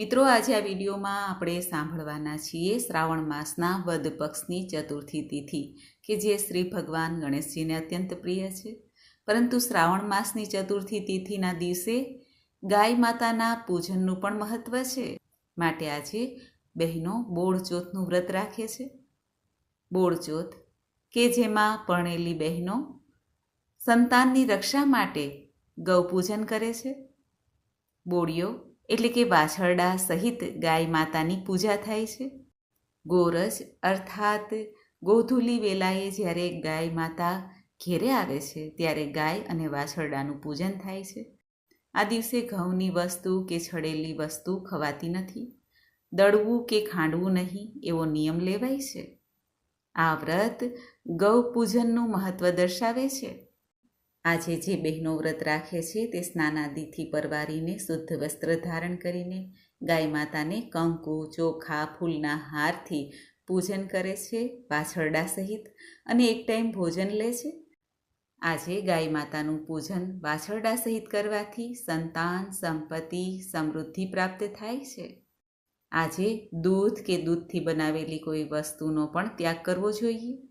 મિત્રો, આજે આ વિડીયોમાં આપણે સાંભળવાના છીએ શ્રાવણ માસના વદ પક્ષની ચતુર્થી તિથિ, કે જે શ્રી ભગવાન ગણેશજીને અત્યંત પ્રિય છે. પરંતુ શ્રાવણ માસની ચતુર્થી તિથિના દિવસે ગાય માતાના પૂજનનું પણ મહત્ત્વ છે. માટે આજે બહેનો બોળચોથનું વ્રત રાખે છે. બોળચોથ કે જેમાં પરણેલી બહેનો સંતાનની રક્ષા માટે ગૌપૂજન કરે છે. બોળીઓ એટલે કે વાછરડા સહિત ગાય માતાની પૂજા થાય છે. ગોરજ અર્થાત ગોધુલી વેલાએ જ્યારે ગાય માતા ઘેરે આવે છે, ત્યારે ગાય અને વાછરડાનું પૂજન થાય છે. આ દિવસે ઘઉંની વસ્તુ કે છડેલી વસ્તુ ખવાતી નથી. દળવું કે ખાંડવું નહીં, એવો નિયમ લેવાય છે. આ વ્રત ગૌ પૂજનનું મહત્વ દર્શાવે છે. આજે જે બહેનો વ્રત રાખે છે તે સ્નાનાદિથી પરવારીને શુદ્ધ વસ્ત્ર ધારણ કરીને ગાય માતાને કંકુ, ચોખા, ફૂલના હારથી પૂજન કરે છે, વાછરડા સહિત અને એક ટાઈમ ભોજન લે છે. આજે ગાય માતાનું પૂજન વાછરડા સહિત કરવાથી સંતાન, સંપત્તિ, સમૃદ્ધિ પ્રાપ્ત થાય છે. આજે દૂધ કે દૂધથી બનાવેલી કોઈ વસ્તુનો પણ ત્યાગ કરવો જોઈએ.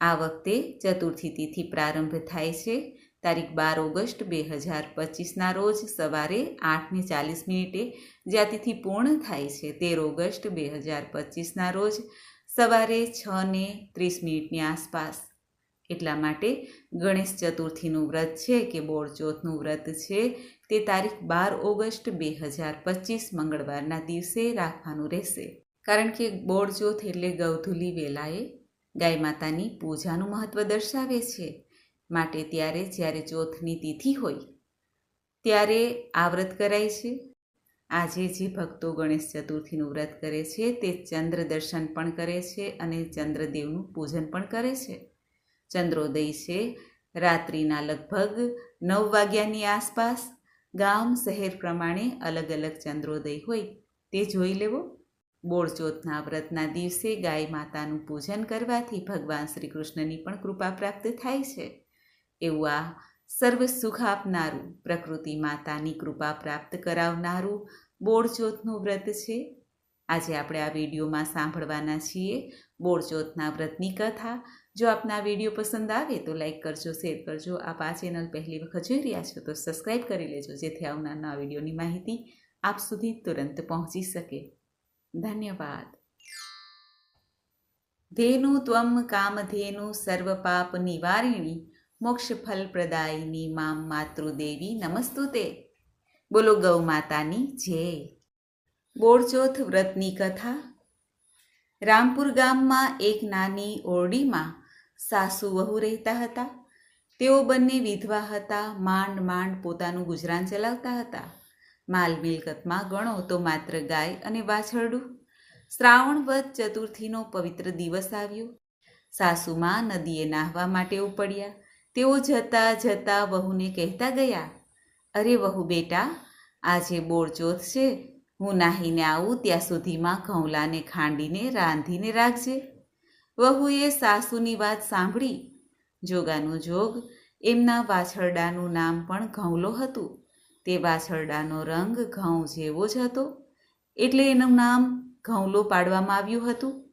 આ વખતે ચતુર્થી તિથિ પ્રારંભ થાય છે. તારીખ બાર ઓગસ્ટ બે હજાર પચીસના રોજ સવારે આઠને ચાલીસ મિનિટે જ્યાં તિથિ પૂર્ણ થાય છે તેર ઓગસ્ટ બે હજાર પચીસના રોજ સવારે છ ને ત્રીસ મિનિટની આસપાસ. એટલા માટે ગણેશ ચતુર્થીનું વ્રત છે કે બોળચોથનું વ્રત છે તે તારીખ બાર ઓગસ્ટ બે હજાર પચીસ મંગળવારના દિવસે રાખવાનું રહેશે. કારણ કે બોળચોથ એટલે ગૌધુલી વેલાએ ગાય માતાની પૂજાનું મહત્ત્વ દર્શાવે છે. માટે ત્યારે જ્યારે ચોથની તિથિ હોય, ત્યારે આ વ્રત કરાય છે. આજે જે ભક્તો ગણેશ ચતુર્થીનું વ્રત કરે છે, તે ચંદ્ર દર્શન પણ કરે છે અને ચંદ્રદેવનું પૂજન પણ કરે છે. ચંદ્રોદય છે, રાત્રિના લગભગ નવ વાગ્યાની આસપાસ ગામ, શહેર પ્રમાણે અલગ અલગ ચંદ્રોદય હોય, તે જોઈ લેવો. બોળચોથના વ્રતના દિવસે ગાય માતાનું પૂજન કરવાથી ભગવાન શ્રી કૃષ્ણની પણ કૃપા પ્રાપ્ત થાય છે. એવું આ સર્વ સુખ આપનારું પ્રકૃતિ માતાની કૃપા પ્રાપ્ત કરાવનારું બોળચોથનું વ્રત છે. આજે આપણે આ વિડીયોમાં સાંભળવાના છીએ બોળચોથના વ્રતની કથા. જો આપને વીડિયો પસંદ આવે તો લાઈક કરજો, શેર કરજો. આપ આ ચેનલ પહેલી વખત જોઈ રહ્યા છો તો સબસ્ક્રાઈબ કરી લેજો, જેથી આવનારના વિડીયોની માહિતી આપ સુધી તુરંત પહોંચી શકે. ધન્યવાદ ધેનુ ત્વમ કામધેનુ સર્વ પાપ નિવારિણી મોક્ષ ફલ પ્રદાયિની મામ માતૃદેવી નમસ્તુતે બોલો ગૌ માતાની જય બોરચોથ વ્રતની કથા રામપુર ગામમાં એક નાની ઓરડીમાં સાસુ વહુ રહેતા હતા. તેઓ બંને વિધવા હતા, માંડ માંડ પોતાનું ગુજરાન ચલાવતા હતા. માલ મિલકતમાં ગણો તો માત્ર ગાય અને વાછરડું. શ્રાવણ વધ ચતુર્થીનો પવિત્ર દિવસ આવ્યો. સાસુમાં નદીએ નાહવા માટે ઉપડ્યા. તેઓ જતા જતા વહુને કહેતા ગયા, અરે વહુ બેટા, આજે બોળચોથ છે હું નાહીને આવું ત્યાં સુધીમાં ઘઉંલાને ખાંડીને રાંધીને રાખજે. વહુએ સાસુની વાત સાંભળી. જોગાનું જોગ, એમના વાછરડાનું નામ પણ ઘઉંલો હતું. તે વાછરડાનો રંગ ઘઉં જેવો જ હતો. એટલે એનું નામ ઘઉંલો પાડવામાં આવ્યું હતું.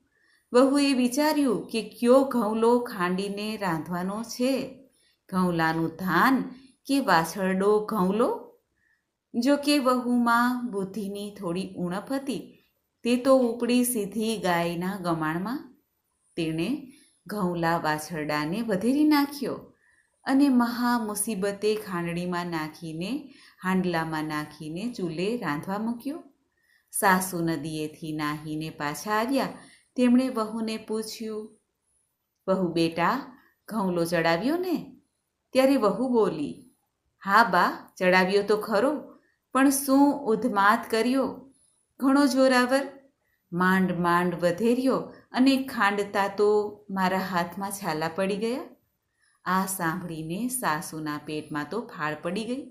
વહુએ વિચાર્યું કે કયો ઘઉંલો ખાંડીને રાંધવાનો છે? ઘઉંલાનું ધાન કે વાછરડો ઘઉંલો? જો કે વહુમાં બુદ્ધિની થોડી ઉણપ હતી. તે તો ઉપડી સીધી ગાયના ગમાણમાં. તેણે ઘઉંલા વાછરડાને વધેરી નાખ્યો. અને મહા મુસીબતે ખાંડણીમાં નાખીને, હાંડલામાં નાખીને ચૂલે રાંધવા મૂક્યો. સાસુ નદીએથી નાહીને પાછા આવ્યા. તેમણે વહુને પૂછ્યું, વહુ બેટા, ઘઉંલો ચડાવ્યો ને? ત્યારે વહુ બોલી, હા બા, ચડાવ્યો તો ખરો, પણ શું ઉધમાત કર્યો? ઘણો જોરાવર માંડ માંડ વધેર્યો અને ખાંડતા તો મારા હાથમાં છાલા પડી ગયા. આ સાંભળીને સાસુના પેટમાં તો ફાળ પડી ગઈ.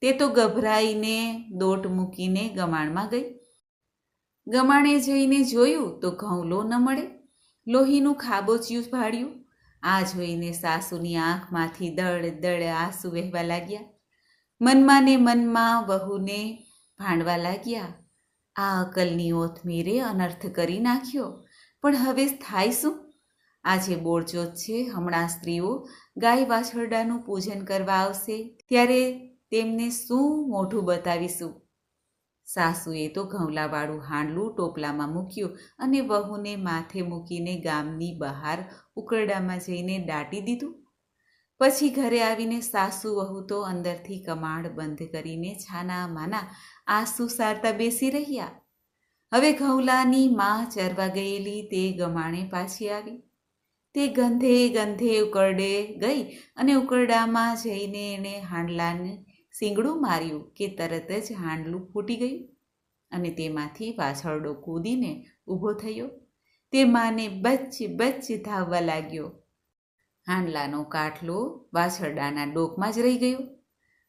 તે તો ગભરાઈને દોટ મૂકીને ગમાણમાં ગઈ. ગમાણે જઈને જોયું તો ઘઉંલો ન મળે. લોહીનું ખાબોચિયું ભાડ્યું આ જોઈને સાસુની આંખમાંથી દળ દળ આંસુ વહેવા લાગ્યા. મનમાં ને મનમાં વહુને ભાંડવા લાગ્યા. આ અકલની ઓથમીરે અનર્થ કરી નાખ્યો. પણ હવે થાય શું? આજે બોળચોથ છે, હમણાં સ્ત્રીઓ ગાય વાછરડાનું પૂજન કરવા આવશે. ત્યારે તેમને શું મોઢું બતાવીશું? સાસુએ તો ઘઉંલાવાળું હાંડલું ટોપલામાં મૂક્યું અને વહુને માથે મૂકીને ગામની બહાર ઉકરડામાં જઈને દાટી દીધું. પછી ઘરે આવીને સાસુ વહુ તો અંદરથી કમાડ બંધ કરીને છાના માના આંસુ સારતા બેસી રહ્યા. હવે ઘઉલાની માં ચરવા ગયેલી તે ગમાણે પાછી આવી. તે ગંધે ગંધે ઉકરડે ગઈ અને ઉકરડામાં જઈને એણે હાંડલાને સિંગડું માર્યું કે તરત જ હાંડલું ફૂટી ગયું અને તેમાંથી વાછરડો કૂદીને ઊભો થયો. તે માને બચ્ચ બચ્ચ ધાવવા લાગ્યો. હાંડલાનો કાટલો વાછરડાના ડોકમાં જ રહી ગયો.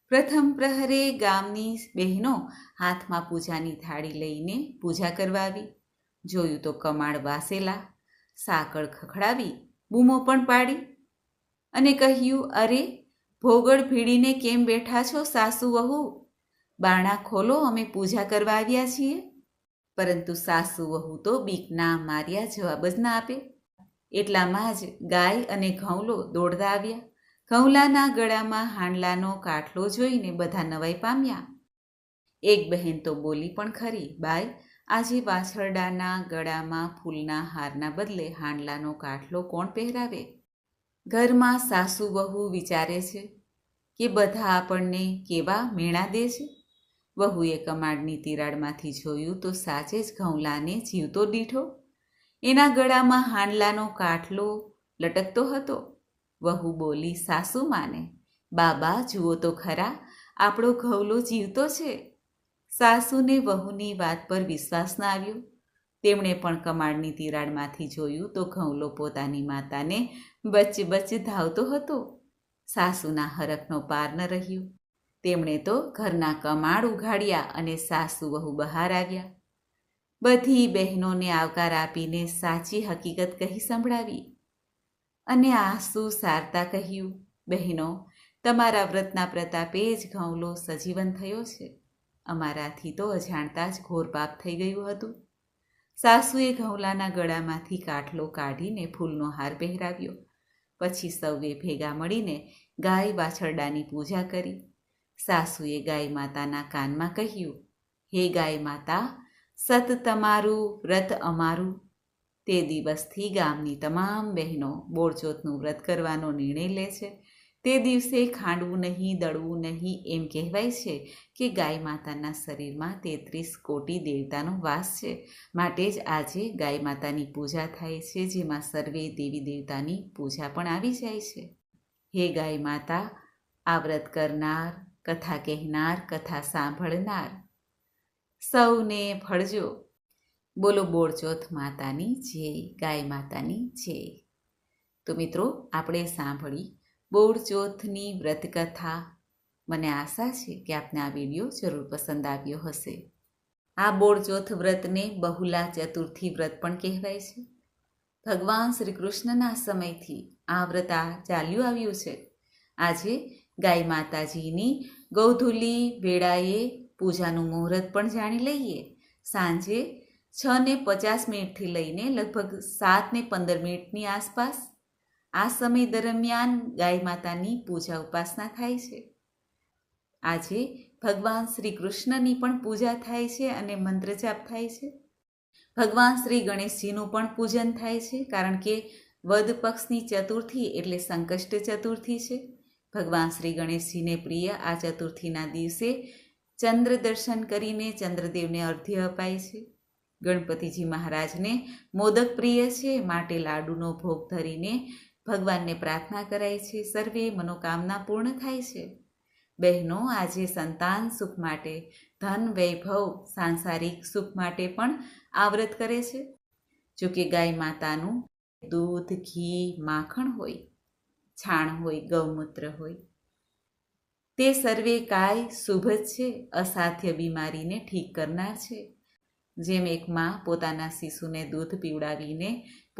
પ્રથમ પ્રહરે ગામની બહેનો હાથમાં પૂજાની થાળી લઈને પૂજા કરવા આવી. જોયું તો કમાડ વાસેલા, સાકળ ખખડાવી બૂમો પણ પાડી અને કહ્યું, અરે, ભોગળ ભીડીને કેમ બેઠા છો સાસુ વહુ? બાણા ખોલો, અમે પૂજા કરવા આવ્યા છીએ. પરંતુ સાસુ વહુ તો બીકના માર્યા જવાબ જ ના આપે. એટલામાં જ ગાય અને ઘઉંલો દોડતા આવ્યા. ઘઉંલાના ગળામાં હાંડલાનો કાટલો જોઈને બધા નવાઈ પામ્યા. એક બહેન તો બોલી પણ ખરી બાઈ આજે વાછરડાના ગળામાં ફૂલના હારના બદલે હાંડલાનો કાટલો કોણ પહેરાવે? ઘરમાં સાસુ વહુ વિચારે છે કે બધા આપણને કેવા મેણા દે છે? વહુએ કમાડની તિરાડમાંથી જોયું તો સાચે જ ઘઉંલાને જીવતો દીઠો. એના ગળામાં હાંડલાનો કાટલો લટકતો હતો. વહુ બોલી, સાસુ માને, બાબા જુઓ તો ખરા, આપણો ઘઉલો જીવતો છે. સાસુને વહુની વાત પર વિશ્વાસ ના આવ્યો. તેમણે પણ કમાડની તિરાડમાંથી જોયું તો ઘઉંલો પોતાની માતાને બચ બચ્ચ ધાવતો હતો. સાસુના હરખનો પાર ન રહ્યો. તેમણે તો ઘરના કમાડ ઉઘાડ્યા અને સાસુ વહુ બહાર આવ્યા. બધી બહેનોને આવકાર આપીને સાચી હકીકત કહી સંભળાવી. અને આંસુ સારતા કહ્યું, બહેનો, તમારા વ્રતના પ્રતાપે જ ઘઉંલો સજીવન થયો છે. અમારાથી તો અજાણતા જ ઘોર પાપ થઈ ગયું હતું. સાસુએ ઘઉંલાના ગળામાંથી કાટલો કાઢીને ફૂલનો હાર પહેરાવ્યો. પછી સૌએ ભેગા મળીને ગાય વાછરડાની પૂજા કરી. સાસુએ ગાય માતાના કાનમાં કહ્યું, હે ગાય માતા, સત તમારું, વ્રત અમારું. તે દિવસથી ગામની તમામ બહેનો બોળચોથનું વ્રત કરવાનો નિર્ણય લે છે. તે દિવસે ખાંડવું નહીં, દળવું નહીં એમ કહેવાય છે કે ગાય માતાના શરીરમાં તેત્રીસ કોટી દેવતાનો વાસ છે. માટે જ આજે ગાય માતાની પૂજા થાય છે, જેમાં સર્વે દેવી દેવતાની પૂજા પણ આવી જાય છે. હે ગાય માતા, આ વ્રત કરનાર, કથા કહેનાર, કથા સાંભળનાર, સૌને ફળજો બોલો બોળચોથ માતાની જય, ગાય માતાની જય. તો મિત્રો, આપણે સાંભળી બોળચોથની વ્રતકથા. મને આશા છે કે આપને આ વીડિયો જરૂર પસંદ આવ્યો હશે. આ બોળચોથ વ્રતને બહુલા ચતુર્થી વ્રત પણ કહેવાય છે. ભગવાન શ્રી કૃષ્ણના સમયથી આ વ્રત આ ચાલ્યું આવ્યું છે. આજે ગાય માતાજીની ગૌધુલી વેળાએ પૂજાનું મુહૂર્ત પણ જાણી લઈએ. સાંજે છ ને પચાસ મિનિટથી લઈને લગભગ સાત ને પંદર મિનિટની આસપાસ આ સમય દરમિયાન ગાય માતાની પૂજા ઉપાસના થાય છે. આજે ભગવાન શ્રી કૃષ્ણની પણ પૂજા થાય છે અને મંત્ર જાપ થાય છે. ભગવાન શ્રી ગણેશજીનું પણ પૂજન થાય છે કારણ કે વદ પક્ષની ચતુર્થી એટલે સંકષ્ટ ચતુર્થી છે. ભગવાન શ્રી ગણેશજીને પ્રિય આ ચતુર્થીના દિવસે ચંદ્ર દર્શન કરીને ચંદ્રદેવને અર્ધ્ય અપાય છે. ગણપતિજી મહારાજને મોદક પ્રિય છે, માટે લાડુનો ભોગ ધરીને ભગવાનને પ્રાર્થના કરાય છે, સર્વે મનોકામના પૂર્ણ થાય છે. બહેનો, આજે સંતાન સુખ માટે, ધન વૈભવ સાંસારિક સુખ માટે પણ આવ્રત કરે છે. જોકે ગાય માતાનું દૂધ, ઘી, માખણ હોય, છાણ હોય, ગૌમૂત્ર હોય, તે સર્વે કાય શુભ જ છે, અસાધ્ય બીમારીને ઠીક કરનાર છે. જેમ એક માં પોતાના શિશુને દૂધ પીવડાવીને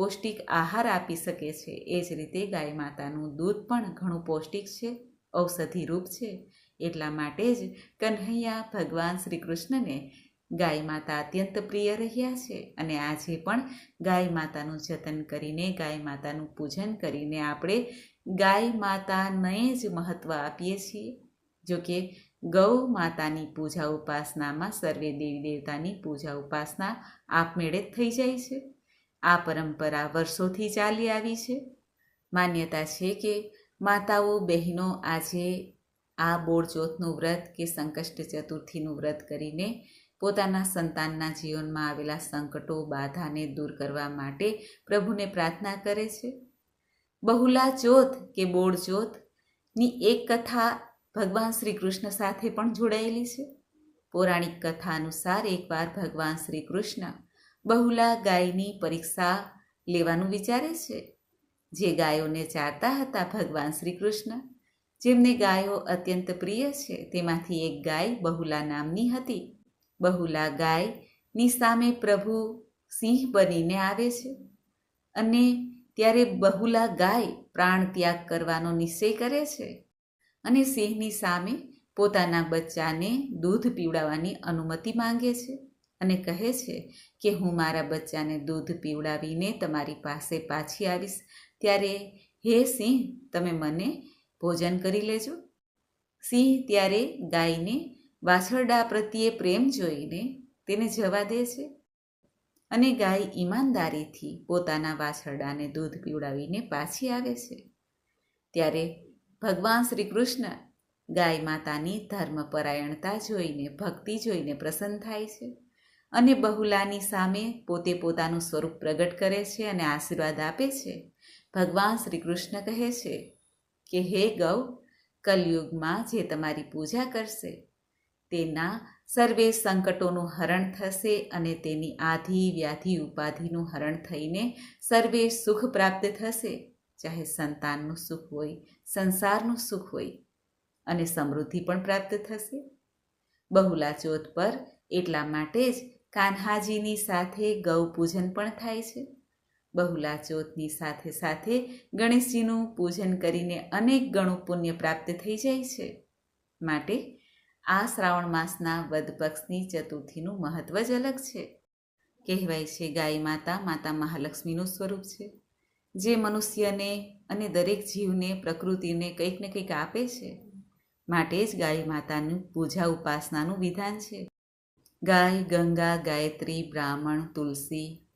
પૌષ્ટિક આહાર આપી શકે છે. એ જ રીતે ગાય માતાનું દૂધ પણ ઘણું પૌષ્ટિક છે, ઔષધિ રૂપ છે. એટલા માટે જ કન્હૈયા ભગવાન શ્રી કૃષ્ણને ગાય માતા અત્યંત પ્રિય રહ્યા છે અને આજે પણ ગાય માતાનું જતન કરીને, ગાય માતાનું પૂજન કરીને આપણે ગાય માતાને જ મહત્ત્વ આપીએ છીએ. જોકે ગૌ માતાની પૂજા ઉપાસનામાં સર્વે દેવી દેવતાની પૂજા ઉપાસના આપમેળે જ થઈ જાય છે. આ પરંપરા વર્ષોથી ચાલી આવી છે. માન્યતા છે કે માતાઓ, બહેનો આજે આ બોળચોથનું વ્રત કે સંકષ્ટ ચતુર્થીનું વ્રત કરીને પોતાના સંતાનના જીવનમાં આવેલા સંકટો, બાધાને દૂર કરવા માટે પ્રભુને પ્રાર્થના કરે છે. બહુલા ચોથ કે બોળ એક કથા ભગવાન શ્રી કૃષ્ણ સાથે પણ જોડાયેલી છે. પૌરાણિક કથા અનુસાર એકવાર ભગવાન શ્રી કૃષ્ણ બહુલા ગાયની પરીક્ષા લેવાનું વિચારે છે. જે ગાયોને ચારતા હતા ભગવાન શ્રી કૃષ્ણ જેમને ગાયો અત્યંત પ્રિય છે, તેમાંથી એક ગાય બહુલા નામની હતી. બહુલા ગાયની સામે પ્રભુ સિંહ બનીને આવે છે. અને ત્યારે બહુલા ગાય પ્રાણ ત્યાગ કરવાનો નિશ્ચય કરે છે. અને સિંહની સામે પોતાના બચ્ચાને દૂધ પીવડાવવાની અનુમતિ માંગે છે. અને કહે છે કે હું મારા બચ્ચાને દૂધ પીવડાવીને તમારી પાસે પાછી આવીશ. ત્યારે, હે સિંહ, તમે મને ભોજન કરી લેજો. સિંહ ત્યારે ગાયને વાછરડા પ્રત્યે પ્રેમ જોઈને તેને જવા દે છે. અને ગાય ઈમાનદારીથી પોતાના વાછરડાને દૂધ પીવડાવીને પાછી આવે છે. ત્યારે ભગવાન શ્રી કૃષ્ણ ગાય માતાની ધર્મપરાયણતા જોઈને, ભક્તિ જોઈને પ્રસન્ન થાય છે. અને બહુલાની સામે પોતે પોતાનું સ્વરૂપ પ્રગટ કરે છે અને આશીર્વાદ આપે છે. ભગવાન શ્રી કૃષ્ણ કહે છે કે, હે ગૌ, કલયુગમાં જે તમારી પૂજા કરશે, તેના સર્વે સંકટોનું હરણ થશે અને તેની આધિ, વ્યાધિ, ઉપાધિનું હરણ થઈને સર્વે સુખ પ્રાપ્ત થશે. ચાહે સંતાનનું સુખ હોય, સંસારનું સુખ હોય, અને સમૃદ્ધિ પણ પ્રાપ્ત થશે. બહુલા ચોથ પર એટલા માટે જ કાન્હાજીની સાથે ગૌ પૂજન પણ થાય છે. બહુલા ચોથની સાથે સાથે ગણેશજીનું પૂજન કરીને અનેક ગણું પુણ્ય પ્રાપ્ત થઈ જાય છે. માટે આ શ્રાવણ માસના વદ પક્ષની ચતુર્થીનું મહત્વ જ અલગ છે. કહેવાય છે ગાય માતા માતા મહાલક્ષ્મીનું સ્વરૂપ છે. જે મનુષ્યને અને દરેક જીવને, પ્રકૃતિને કંઈક ને કંઈક આપે છે. માટે જ ગાય માતાનું પૂજા ઉપાસનાનું વિધાન છે. ગાય, ગંગા, ગાયત્રી, બ્રાહ્મણ, તુલસી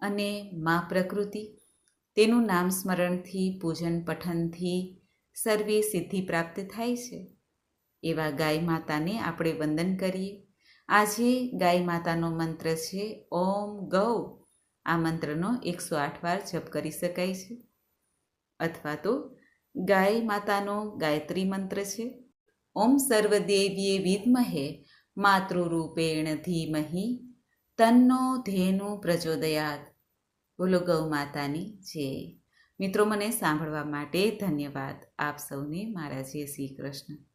અને મા પ્રકૃતિ. તેનું નામ સ્મરણથી, પૂજન પઠનથી સર્વે સિદ્ધિ પ્રાપ્ત થાય છે. એવા ગાય માતાને આપણે વંદન કરીએ. આજે ગાય માતાનો મંત્ર છે, ઓમ ગૌ આ મંત્રનો એકસો આઠ વાર જપ કરી શકાય છે. અથવા તો ગાય માતાનો ગાયત્રી મંત્ર છે, ઓમ સર્વદેવીએ વિદ્મહે માતૃરૂપેણ ધીમહી, તન્નો ધેનુ પ્રચોદયાત. બોલો ગૌ માતાની જય. મિત્રો, મને સાંભળવા માટે ધન્યવાદ. આપ સૌને મારા જય શ્રી કૃષ્ણ.